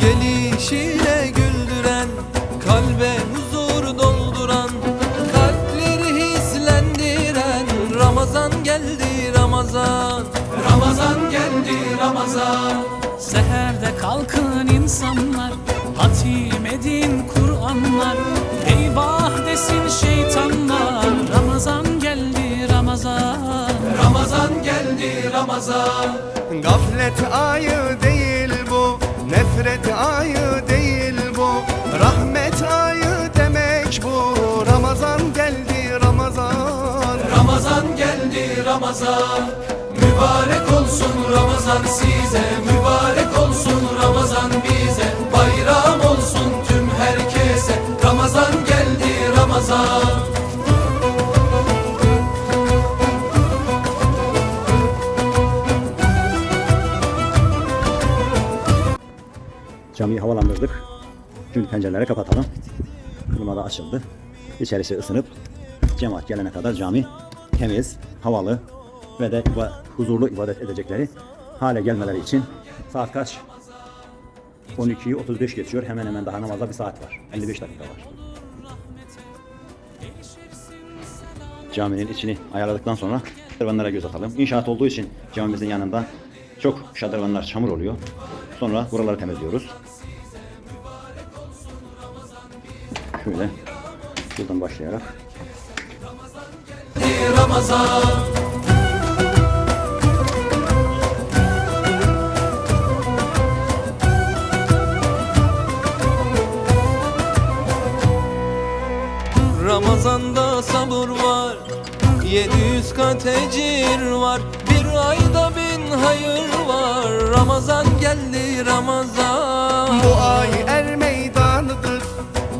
Gelişiyle güldüren Kalbe huzur dolduran Kalpleri hislendiren. Ramazan geldi Ramazan. Ramazan geldi Ramazan Seherde kalkın insanlar Hatim edin Kur'anlar. Eyvah desin şeytanlar Ramazan geldi Ramazan. Ramazan geldi Ramazan. Gaflet ayı değil bu Nefret ayı değil bu. Rahmet ayı demek bu Ramazan geldi Ramazan. Ramazan geldi Ramazan. Mübarek olsun Ramazan size Mübarek havalandırdık. Şimdi pencereleri kapatalım. Klima da açıldı. İçerisi ısınıp cemaat gelene kadar cami temiz, havalı ve de huzurlu ibadet edecekleri hale gelmeleri için saat kaç? 12'yi 35 geçiyor. Hemen hemen daha namaza bir saat var. 55 dakika var. Caminin içini ayarladıktan sonra şadırvanlara göz atalım. İnşaat olduğu için camimizin yanında çok şadırvanlar çamur oluyor. Sonra buraları temizliyoruz. Şöyle şuradan başlayarak Ramazan Ramazanda sabır var 700 kat ecir var ayda bin hayır var. Ramazan geldi Ramazan. Bu ay er meydanıdır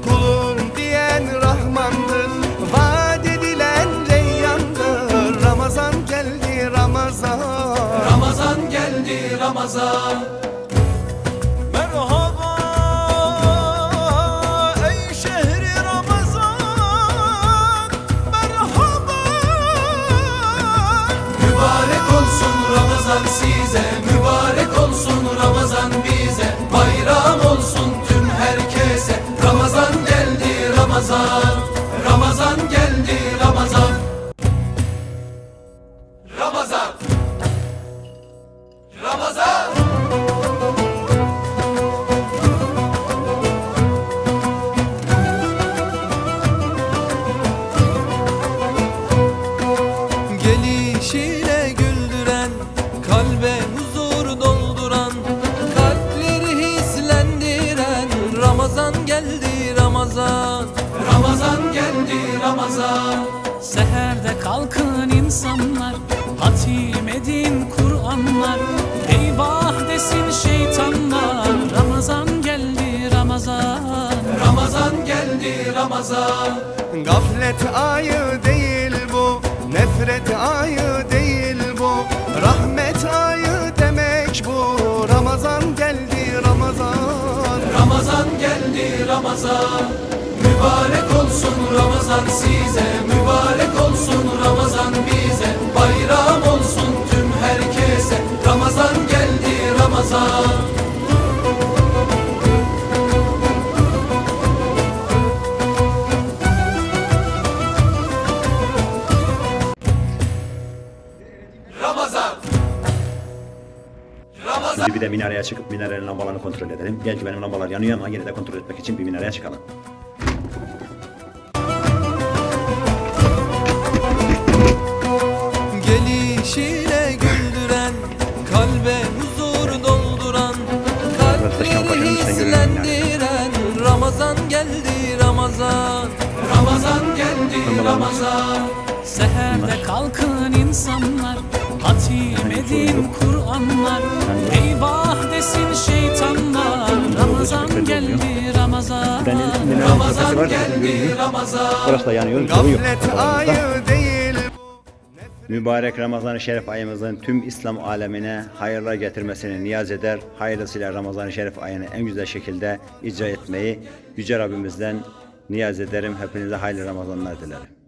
Kulun diyen Rahmandır. Vaat edilen reyyandır. Ramazan geldi Ramazan. Ramazan geldi Ramazan Ramazan Ramazan geldi Ramazan. Seherde kalkın insanlar Hatim edin Kur'anlar. Eyvah desin şeytanlar Ramazan geldi Ramazan. Ramazan geldi Ramazan. Gaflet ayı değil bu Nefret ayı değil bu. Rahmet ayı demek bu Ramazan geldi Ramazan. Ramazan geldi Ramazan olsun Ramazan size Mübarek olsun Ramazan bize Bayram olsun tüm herkese Ramazan geldi Ramazan Ramazan Ramazan bir de minareye çıkıp minarenin lambalarını kontrol edelim. Belki benim lambalar yanıyor ama yine de kontrol etmek için bir minareye çıkalım. Gelişiyle güldüren Kalbe huzur dolduran Kalpleri hislendiren Ramazan geldi Ramazan. Ramazan geldi Ramazan. Seherde kalkın insanlar Hatim edin Kur'anlar. Eyvah desin şeytanlar Ramazan geldi Ramazan. Ramazan geldi. Ramazan. Gaflet ayı değil Mübarek Ramazan-ı Şerif ayımızın tüm İslam alemine hayırlar getirmesini niyaz eder. Hayırlısıyla Ramazan-ı Şerif ayını en güzel şekilde icra etmeyi Yüce Rabbimizden niyaz ederim. Hepinize hayırlı Ramazanlar dilerim.